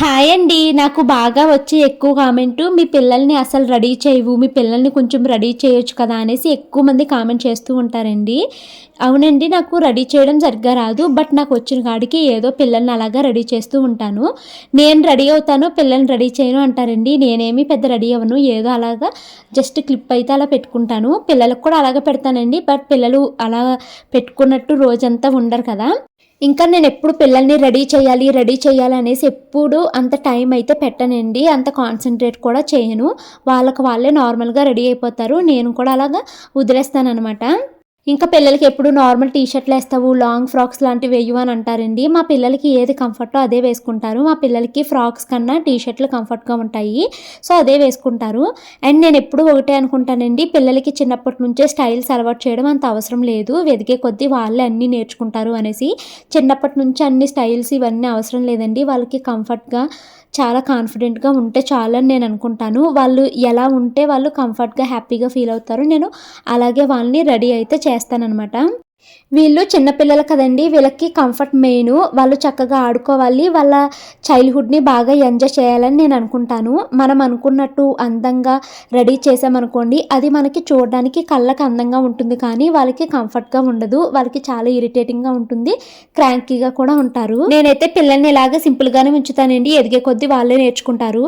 Hi అండి. నాకు బాగా వచ్చే ఎక్కువ కామెంట్ మీ పిల్లల్ని అసలు రెడీ చేయవు మీ పిల్లల్ని కొంచెం రెడీ చేయొచ్చు కదా అనేసి ఎక్కువ మంది కామెంట్ చేస్తూ ఉంటారండి. అవునండి నాకు రెడీ చేయడం సరిగ్గా రాదు బట్ నాకు వచ్చిన కాడికి ఏదో పిల్లల్ని అలాగా రెడీ చేస్తూ ఉంటాను. నేను రెడీ అవుతాను పిల్లల్ని రెడీ చేయను అంటారండి. నేనేమి పెద్ద రెడీ అవ్వను ఏదో అలాగా జస్ట్ క్లిప్ అయితే అలా పెట్టుకుంటాను. పిల్లలకు కూడా అలాగే పెడతానండి బట్ పిల్లలు అలా పెట్టుకున్నట్టు రోజంతా ఉండరు కదా. ఇంకా నేను ఎప్పుడు పిల్లల్ని రెడీ చేయాలి రెడీ చేయాలి అనేసి ఎప్పుడు అంత టైం అయితే పెట్టనండి. అంత కాన్సన్ట్రేట్ కూడా చేయను. వాళ్ళకి వాళ్ళే నార్మల్గా రెడీ అయిపోతారు. నేను కూడా అలాగా వదిలేస్తాను అనమాట ఇంకా పిల్లలకి ఎప్పుడు నార్మల్ టీ షర్ట్లు వేస్తావు లాంగ్ ఫ్రాక్స్ లాంటివి వేయు అని అంటారండి. మా పిల్లలకి ఏది కంఫర్టో అదే వేసుకుంటారు. మా పిల్లలకి ఫ్రాక్స్ కన్నా టీ షర్ట్లు కంఫర్ట్గా ఉంటాయి. సో అదే వేసుకుంటారు. అండ్ నేను ఎప్పుడు ఒకటే అనుకుంటానండి పిల్లలకి చిన్నప్పటి నుంచే స్టైల్స్ అలవాటు చేయడం అంత అవసరం లేదు. వెదిగే కొద్దీ వాళ్ళే అన్నీ నేర్చుకుంటారు అనేసి. చిన్నప్పటి నుంచి అన్ని స్టైల్స్ ఇవన్నీ అవసరం లేదండి. వాళ్ళకి కంఫర్ట్గా చాలా కాన్ఫిడెంట్గా ఉంటే చాలని నేను అనుకుంటాను. వాళ్ళు ఎలా ఉంటే వాళ్ళు కంఫర్ట్గా హ్యాపీగా ఫీల్ అవుతారు. నేను అలాగే వాళ్ళని రెడీ అయితే చేస్తానన్నమాట. వీళ్ళు చిన్నపిల్లలు కదండి వీళ్ళకి కంఫర్ట్ మెయిన్ వాళ్ళు చక్కగా ఆడుకోవాలి వాళ్ళ చైల్డ్హుడ్ని బాగా ఎంజాయ్ చేయాలని నేను అనుకుంటాను. మనం అనుకున్నట్టు అందంగా రెడీ చేసామనుకోండి అది మనకి చూడడానికి కళ్ళకి అందంగా ఉంటుంది కానీ వాళ్ళకి కంఫర్ట్గా ఉండదు వాళ్ళకి చాలా ఇరిటేటింగ్గా ఉంటుంది క్రాంకీగా కూడా ఉంటారు. నేనైతే పిల్లల్ని ఇలాగ సింపుల్గానే ఉంచుతానండి ఎదిగే కొద్దీ వాళ్ళే నేర్చుకుంటారు.